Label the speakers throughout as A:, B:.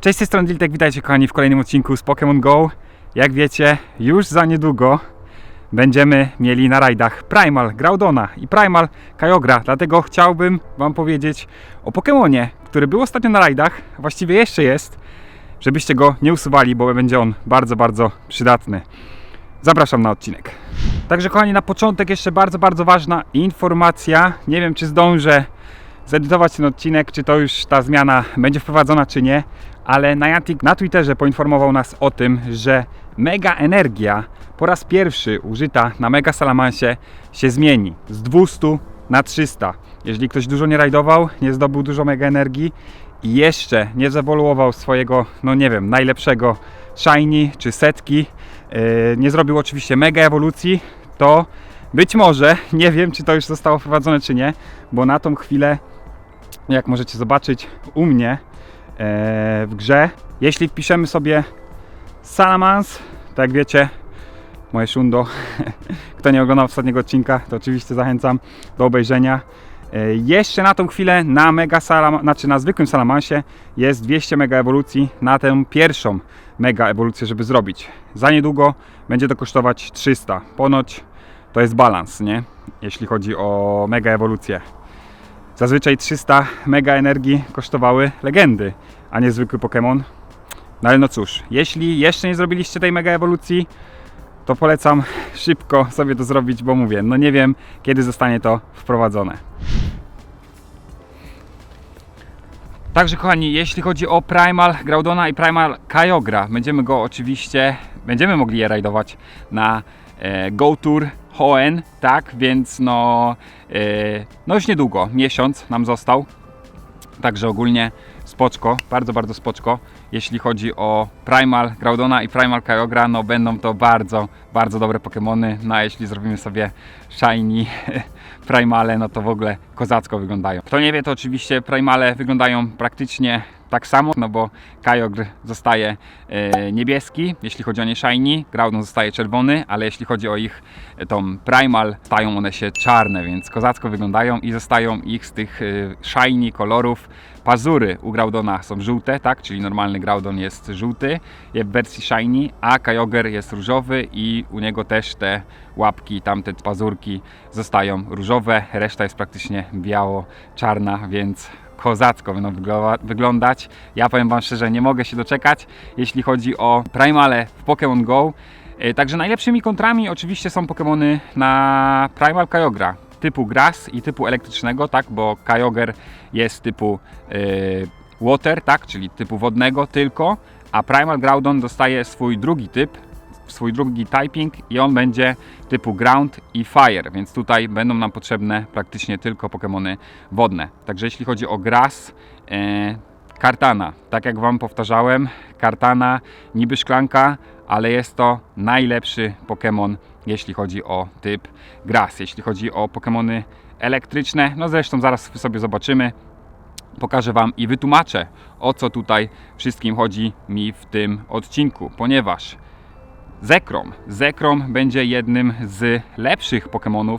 A: Cześć, z tej strony Diltek, witajcie kochani w kolejnym odcinku z Pokémon Go. Jak wiecie, już za niedługo będziemy mieli na rajdach Primal Groudona i Primal Kyogre, dlatego chciałbym Wam powiedzieć o Pokémonie, który był ostatnio na rajdach, a właściwie jeszcze jest, żebyście go nie usuwali, bo będzie on bardzo, bardzo przydatny. Zapraszam na odcinek. Także kochani, na początek jeszcze bardzo, bardzo ważna informacja. Nie wiem, czy zdążę zedytować ten odcinek, czy to już ta zmiana będzie wprowadzona, czy nie, ale Niantic na Twitterze poinformował nas o tym, że Mega Energia po raz pierwszy użyta na Mega Salamansie się zmieni z 200 na 300. Jeżeli ktoś dużo nie rajdował, nie zdobył dużo Mega Energii i jeszcze nie zewoluował swojego, no nie wiem, najlepszego Shiny czy setki, yy, nie zrobił oczywiście Mega Ewolucji, to być może, nie wiem czy to już zostało wprowadzone czy nie, bo na tą chwilę jak możecie zobaczyć u mnie e, w grze. Jeśli wpiszemy sobie Salamans, tak jak wiecie, moje szundo, kto nie oglądał ostatniego odcinka, to oczywiście zachęcam do obejrzenia. E, Jeszcze na tą chwilę na mega salam, znaczy na zwykłym salamansie jest 200 mega ewolucji na tę pierwszą mega ewolucję, żeby zrobić. Za niedługo będzie to kosztować 300. Ponoć to jest balans, nie? Jeśli chodzi o mega ewolucję. Zazwyczaj 300 mega energii kosztowały legendy, a nie zwykły Pokémon. No ale no cóż, jeśli jeszcze nie zrobiliście tej mega ewolucji, to polecam szybko sobie to zrobić, bo mówię, no nie wiem kiedy zostanie to wprowadzone. Także kochani, jeśli chodzi o Primal Groudona i Primal Kyogre, będziemy go oczywiście, będziemy mogli je rajdować na e, Go Tour Hoenn, tak, więc no, e, no już niedługo, miesiąc nam został. Także ogólnie spoczko, bardzo, bardzo spoczko. Jeśli chodzi o Primal Groudona i Primal Kyogre, no będą to bardzo, bardzo dobre Pokémony. No a jeśli zrobimy sobie Shiny Primale, no to w ogóle kozacko wyglądają. Kto nie wie, to oczywiście Primale wyglądają praktycznie tak samo, no bo Kyogre zostaje e, niebieski, jeśli chodzi o nie Shiny, Groudon zostaje czerwony, ale jeśli chodzi o ich e, tą Primal, stają one się czarne, więc kozacko wyglądają i zostają ich z tych e, Shiny kolorów. Pazury u Groudona są żółte, tak, czyli normalny Groudon jest żółty, w wersji Shiny, a Kyogre jest różowy i u niego też te łapki, tamte pazurki zostają różowe, reszta jest praktycznie biało-czarna, więc kozacko będą wyglądać. Ja powiem Wam szczerze, nie mogę się doczekać, jeśli chodzi o Primale w Pokémon Go. E, Także najlepszymi kontrami oczywiście są Pokémony na Primal Kyogre typu Grass i typu elektrycznego, tak, bo Kyogre jest typu e, Water, tak, czyli typu wodnego tylko, a Primal Groudon dostaje swój drugi typ, swój drugi typing i on będzie typu Ground i Fire, więc tutaj będą nam potrzebne praktycznie tylko Pokémony wodne. Także jeśli chodzi o Grass, e, Kartana, tak jak Wam powtarzałem, Kartana niby szklanka, ale jest to najlepszy Pokémon, jeśli chodzi o typ Grass. Jeśli chodzi o Pokémony elektryczne, no zresztą zaraz sobie zobaczymy, pokażę Wam i wytłumaczę, o co tutaj wszystkim chodzi mi w tym odcinku, ponieważ Zekrom. Zekrom będzie jednym z lepszych Pokémonów,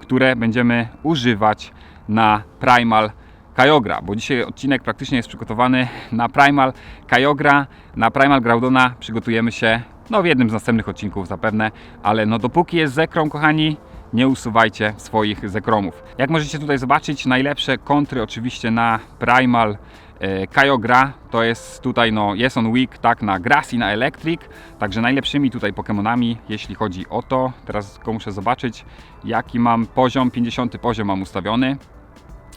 A: które będziemy używać na Primal Kyogre, bo dzisiaj odcinek praktycznie jest przygotowany na Primal Kyogre, na Primal Groudona przygotujemy się no w jednym z następnych odcinków zapewne, ale no dopóki jest Zekrom, kochani, nie usuwajcie swoich Zekromów. Jak możecie tutaj zobaczyć, najlepsze kontry oczywiście na Primal e, Kyogre to jest tutaj, no jest on weak tak na Grass i na Electric, także najlepszymi tutaj Pokémonami, jeśli chodzi o to, teraz tylko muszę zobaczyć jaki mam poziom, 50 poziom mam ustawiony.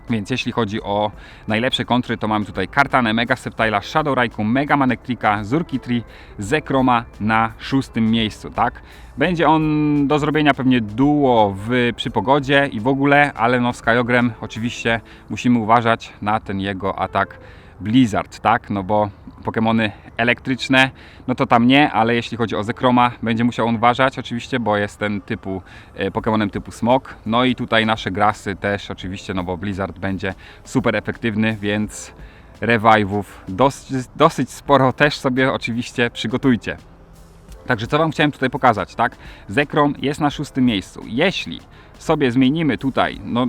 A: Więc jeśli chodzi o najlepsze kontry, to mamy tutaj Kartanę, Mega Septile'a, Shadow Raikou, Mega Manectrika, Zurkitri, Zekroma na szóstym miejscu, tak? Będzie on do zrobienia pewnie duo w, przy pogodzie i w ogóle, ale no z oczywiście musimy uważać na ten jego atak Blizzard, tak? No bo Pokémony elektryczne, no to tam nie, ale jeśli chodzi o Zekroma, będzie musiał on uważać oczywiście, bo jest ten typu e, Pokémonem typu Smok. No i tutaj nasze grasy też oczywiście, no bo Blizzard będzie super efektywny, więc revive'ów dosyć, dosyć sporo też sobie oczywiście przygotujcie. Także co Wam chciałem tutaj pokazać, tak? Zekrom jest na szóstym miejscu. Jeśli sobie zmienimy tutaj, no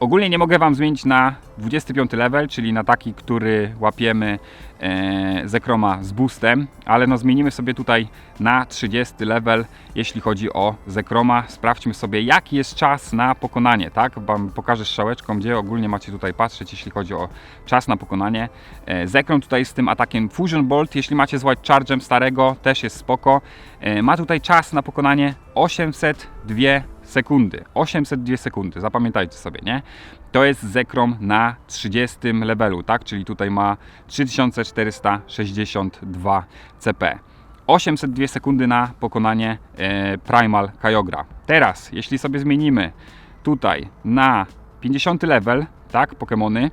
A: Ogólnie nie mogę Wam zmienić na 25 level, czyli na taki, który łapiemy e, Zekroma z boostem, ale no zmienimy sobie tutaj na 30 level, jeśli chodzi o Zekroma. Sprawdźmy sobie, jaki jest czas na pokonanie, tak? Wam pokażę strzałeczką, gdzie ogólnie macie tutaj patrzeć, jeśli chodzi o czas na pokonanie. E, Zekrom tutaj z tym atakiem Fusion Bolt, jeśli macie z White Charge'em starego, też jest spoko. E, ma tutaj czas na pokonanie 802 sekundy. 802 sekundy, zapamiętajcie sobie, nie? To jest Zekrom na 30 levelu, tak? Czyli tutaj ma 3462 CP. 802 sekundy na pokonanie e, Primal Kyogre. Teraz, jeśli sobie zmienimy tutaj na 50 level, tak, Pokémony,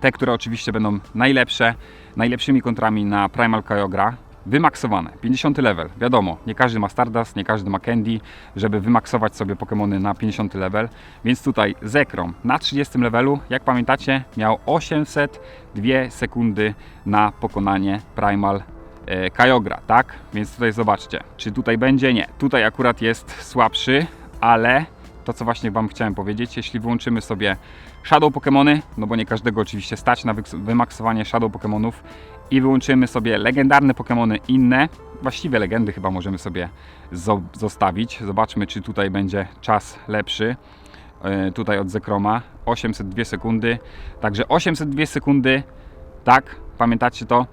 A: te, które oczywiście będą najlepsze, najlepszymi kontrami na Primal Kyogre, wymaksowane. 50 level, wiadomo, nie każdy ma Stardust, nie każdy ma Candy, żeby wymaksować sobie Pokémony na 50 level, więc tutaj Zekrom na 30 levelu, jak pamiętacie, miał 802 sekundy na pokonanie Primal e, Kyogre, tak? Więc tutaj zobaczcie, czy tutaj będzie? Nie. Tutaj akurat jest słabszy, ale to co właśnie Wam chciałem powiedzieć, jeśli wyłączymy sobie Shadow Pokémony, no bo nie każdego oczywiście stać na wymaksowanie Shadow Pokémonów i wyłączymy sobie legendarne Pokémony inne, właściwie legendy chyba możemy sobie zo- zostawić. Zobaczmy, czy tutaj będzie czas lepszy. E, tutaj od Zekroma 802 sekundy. Także 802 sekundy, tak, pamiętacie to?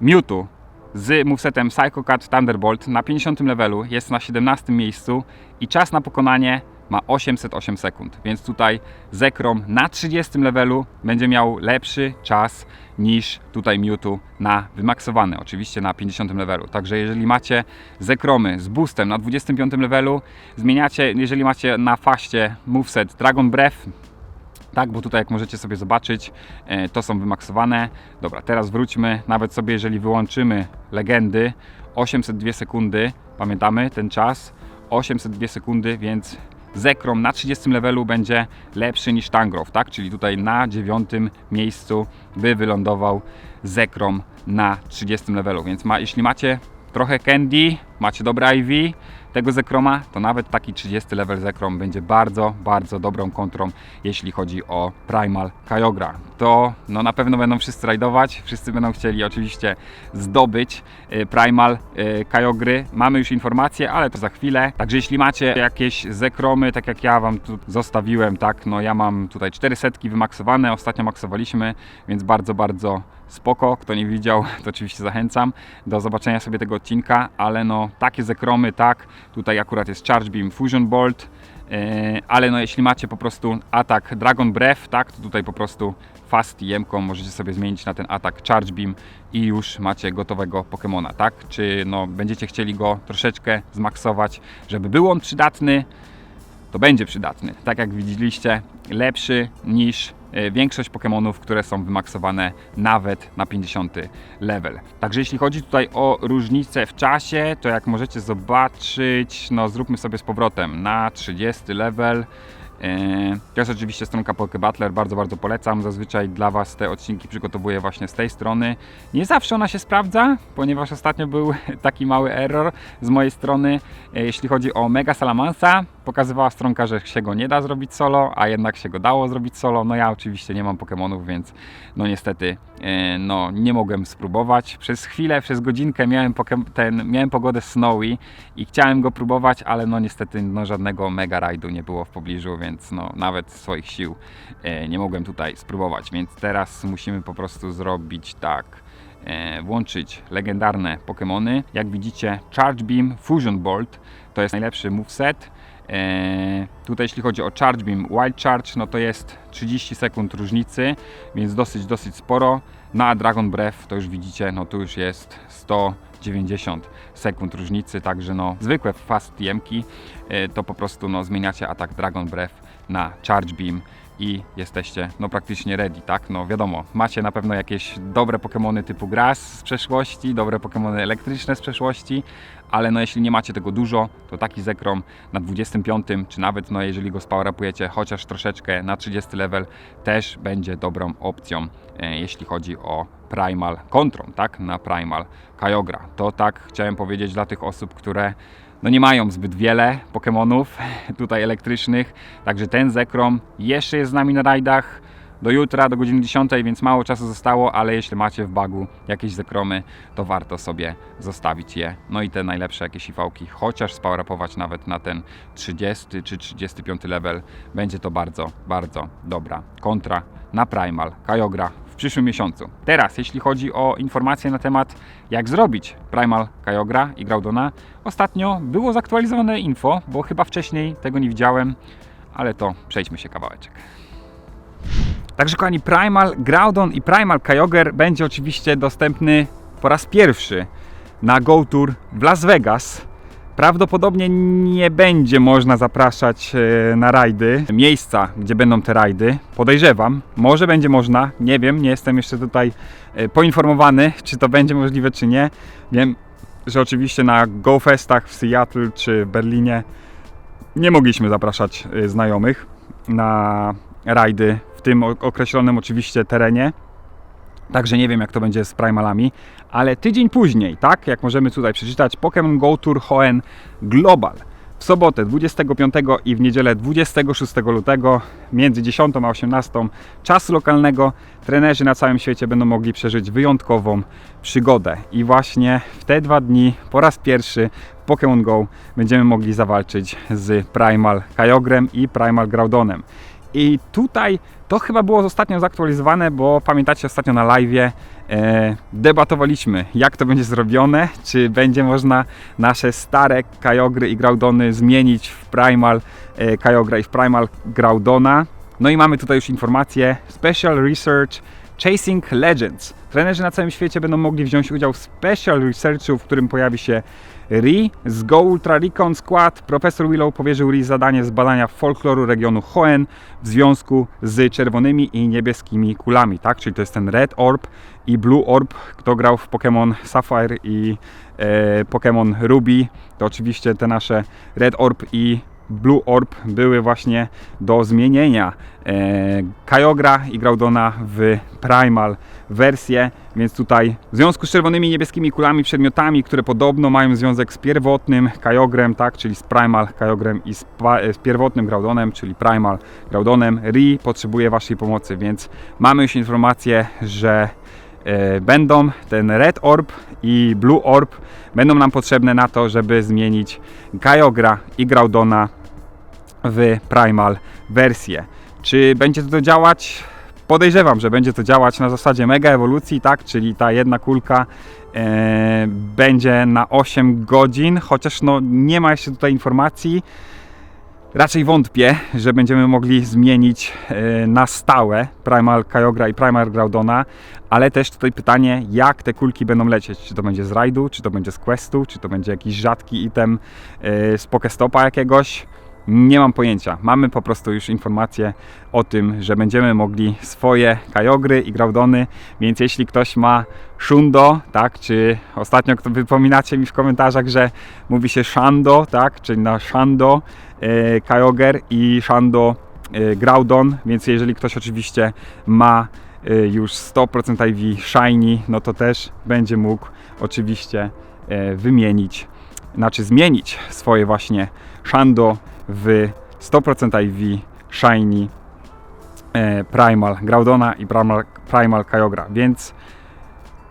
A: Mewtwo z movesetem Psycho Cut Thunderbolt na 50 levelu jest na 17 miejscu i czas na pokonanie ma 808 sekund, więc tutaj Zekrom na 30 levelu będzie miał lepszy czas niż tutaj Mewtwo na wymaksowany, oczywiście na 50 levelu. Także jeżeli macie Zekromy z boostem na 25 levelu, zmieniacie, jeżeli macie na faście moveset Dragon Breath, tak, bo tutaj jak możecie sobie zobaczyć, e, to są wymaksowane. Dobra, teraz wróćmy, nawet sobie jeżeli wyłączymy legendy, 802 sekundy, pamiętamy ten czas, 802 sekundy, więc Zekrom na 30 levelu będzie lepszy niż Tangrowth, tak? Czyli tutaj na dziewiątym miejscu by wylądował Zekrom na 30 levelu, więc ma, jeśli macie trochę Candy, macie dobre IV tego Zekroma, to nawet taki 30 level Zekrom będzie bardzo, bardzo dobrą kontrą, jeśli chodzi o Primal Kyogre. To no, na pewno będą wszyscy rajdować, wszyscy będą chcieli oczywiście zdobyć y, Primal y, Kyogry. Mamy już informacje, ale to za chwilę. Także jeśli macie jakieś Zekromy, tak jak ja Wam tu zostawiłem, tak, no ja mam tutaj 400 wymaksowane, ostatnio maksowaliśmy, więc bardzo, bardzo spoko. Kto nie widział, to oczywiście zachęcam do zobaczenia sobie tego odcinka, ale no takie zekromy, tak, tutaj akurat jest Charge Beam Fusion Bolt, yy, ale no jeśli macie po prostu atak Dragon Breath, tak, to tutaj po prostu Fast Jemką możecie sobie zmienić na ten atak Charge Beam i już macie gotowego Pokemona, tak? Czy no będziecie chcieli go troszeczkę zmaksować, żeby był on przydatny, to będzie przydatny. Tak jak widzieliście, lepszy niż e, większość Pokémonów, które są wymaksowane nawet na 50 level. Także jeśli chodzi tutaj o różnicę w czasie, to jak możecie zobaczyć, no zróbmy sobie z powrotem na 30 level. E, To jest oczywiście stronka Poke Butler, bardzo, bardzo polecam. Zazwyczaj dla Was te odcinki przygotowuję właśnie z tej strony. Nie zawsze ona się sprawdza, ponieważ ostatnio był taki mały error z mojej strony, e, jeśli chodzi o Mega Salamansa. Pokazywała stronka, że się go nie da zrobić solo, a jednak się go dało zrobić solo. No ja oczywiście nie mam Pokémonów, więc no niestety e, no, nie mogłem spróbować. Przez chwilę, przez godzinkę miałem, ten, miałem pogodę snowy i chciałem go próbować, ale no niestety no, żadnego mega rajdu nie było w pobliżu, więc no, nawet swoich sił e, nie mogłem tutaj spróbować. Więc teraz musimy po prostu zrobić tak e, włączyć legendarne Pokémony. Jak widzicie, Charge Beam Fusion Bolt to jest najlepszy moveset. E, tutaj jeśli chodzi o Charge Beam Wild Charge, no to jest 30 sekund różnicy, więc dosyć, dosyć sporo. Na Dragon Breath to już widzicie, no tu już jest 190 sekund różnicy, także no zwykłe fast TM-ki e, to po prostu no zmieniacie atak Dragon Breath na Charge Beam i jesteście no praktycznie ready, tak? No wiadomo, macie na pewno jakieś dobre Pokémony typu Grass z przeszłości, dobre Pokémony elektryczne z przeszłości, ale no jeśli nie macie tego dużo, to taki Zekrom na 25, czy nawet no jeżeli go spowerupujecie chociaż troszeczkę na 30 level, też będzie dobrą opcją, e, jeśli chodzi o Primal kontrą, tak? Na Primal Kyogre. To tak chciałem powiedzieć dla tych osób, które no nie mają zbyt wiele Pokémonów tutaj elektrycznych, także ten Zekrom jeszcze jest z nami na rajdach. Do jutra, do godziny 10, więc mało czasu zostało, ale jeśli macie w bagu jakieś Zekromy, to warto sobie zostawić je. No i te najlepsze jakieś iwałki, chociaż spowerapować nawet na ten 30 czy 35 level, będzie to bardzo, bardzo dobra kontra na Primal. Kyogre w przyszłym miesiącu. Teraz, jeśli chodzi o informacje na temat jak zrobić Primal Kyogre i Groudona, ostatnio było zaktualizowane info, bo chyba wcześniej tego nie widziałem, ale to przejdźmy się kawałeczek. Także kochani, Primal Groudon i Primal Kyogre będzie oczywiście dostępny po raz pierwszy na Go Tour w Las Vegas. Prawdopodobnie nie będzie można zapraszać e, na rajdy, miejsca, gdzie będą te rajdy. Podejrzewam, może będzie można, nie wiem, nie jestem jeszcze tutaj e, poinformowany, czy to będzie możliwe, czy nie. Wiem, że oczywiście na Go Festach w Seattle czy Berlinie nie mogliśmy zapraszać e, znajomych na rajdy w tym określonym oczywiście terenie. Także nie wiem, jak to będzie z Primalami, ale tydzień później, tak, jak możemy tutaj przeczytać, Pokémon Go Tour Hoenn Global. W sobotę 25 i w niedzielę 26 lutego między 10 a 18 czasu lokalnego trenerzy na całym świecie będą mogli przeżyć wyjątkową przygodę. I właśnie w te dwa dni po raz pierwszy w Pokémon Go będziemy mogli zawalczyć z Primal Kyogrem i Primal Graudonem. I tutaj to chyba było ostatnio zaktualizowane, bo pamiętacie ostatnio na live e, debatowaliśmy, jak to będzie zrobione, czy będzie można nasze stare Kyogry i Graudony zmienić w Primal e, Kyogre i w Primal Graudona. No i mamy tutaj już informację Special Research Chasing Legends. Trenerzy na całym świecie będą mogli wziąć udział w Special Researchu, w którym pojawi się Ri z Go Ultra Recon Squad. Profesor Willow powierzył Ri zadanie zbadania folkloru regionu Hoenn w związku z czerwonymi i niebieskimi kulami, tak? Czyli to jest ten Red Orb i Blue Orb. Kto grał w Pokémon Sapphire i e, Pokémon Ruby, to oczywiście te nasze Red Orb i Blue Orb były właśnie do zmienienia. E, Kyogre i Groudona w Primal wersję, więc tutaj w związku z czerwonymi i niebieskimi kulami, przedmiotami, które podobno mają związek z pierwotnym Kyogrem, tak, czyli z Primal Kyogrem i z, e, z pierwotnym Graudonem, czyli Primal Graudonem, Ri potrzebuje Waszej pomocy, więc mamy już informację, że będą ten Red Orb i Blue Orb będą nam potrzebne na to, żeby zmienić Kyogre i Graudona w Primal wersję. Czy będzie to działać? Podejrzewam, że będzie to działać na zasadzie mega ewolucji, tak? Czyli ta jedna kulka e, będzie na 8 godzin, chociaż no nie ma jeszcze tutaj informacji. Raczej wątpię, że będziemy mogli zmienić e, na stałe Primal Kyogre i Primal Groudona, ale też tutaj pytanie, jak te kulki będą lecieć. Czy to będzie z rajdu, czy to będzie z questu, czy to będzie jakiś rzadki item e, z Pokestopa jakiegoś. Nie mam pojęcia. Mamy po prostu już informację o tym, że będziemy mogli swoje Kyogry i Graudony, więc jeśli ktoś ma Shundo, tak, czy ostatnio kto wypominacie mi w komentarzach, że mówi się Shando, tak, czyli na Shando e, i Shando e, Groudon, więc jeżeli ktoś oczywiście ma e, już 100% IV Shiny, no to też będzie mógł oczywiście e, wymienić, znaczy zmienić swoje właśnie Shando w 100% IV Shiny e, Primal Groudona i Primal, Primal Kyogre, więc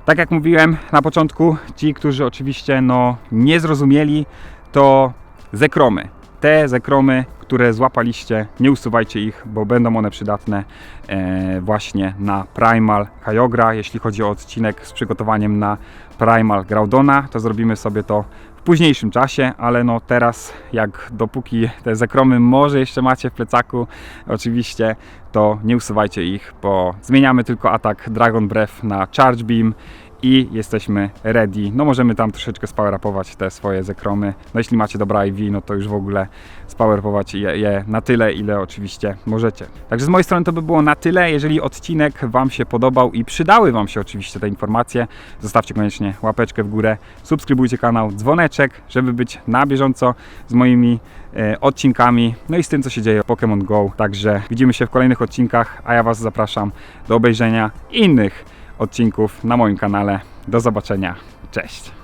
A: tak jak mówiłem na początku, ci, którzy oczywiście no, nie zrozumieli, to zekromy. Te zekromy, które złapaliście, nie usuwajcie ich, bo będą one przydatne e, właśnie na Primal Kyogre. Jeśli chodzi o odcinek z przygotowaniem na Primal Groudona, to zrobimy sobie to w późniejszym czasie, ale no teraz, jak dopóki te zekromy może jeszcze macie w plecaku, oczywiście, to nie usuwajcie ich, bo zmieniamy tylko atak Dragon Breath na Charge Beam i jesteśmy ready. No możemy tam troszeczkę spowerapować te swoje zekromy. No jeśli macie dobra IV, no to już w ogóle spowerapować je, je na tyle, ile oczywiście możecie. Także z mojej strony to by było na tyle. Jeżeli odcinek Wam się podobał i przydały Wam się oczywiście te informacje, zostawcie koniecznie łapeczkę w górę, subskrybujcie kanał, dzwoneczek, żeby być na bieżąco z moimi e, odcinkami, no i z tym, co się dzieje w Pokémon Go. Także widzimy się w kolejnych odcinkach, a ja Was zapraszam do obejrzenia innych odcinków na moim kanale. Do zobaczenia. Cześć.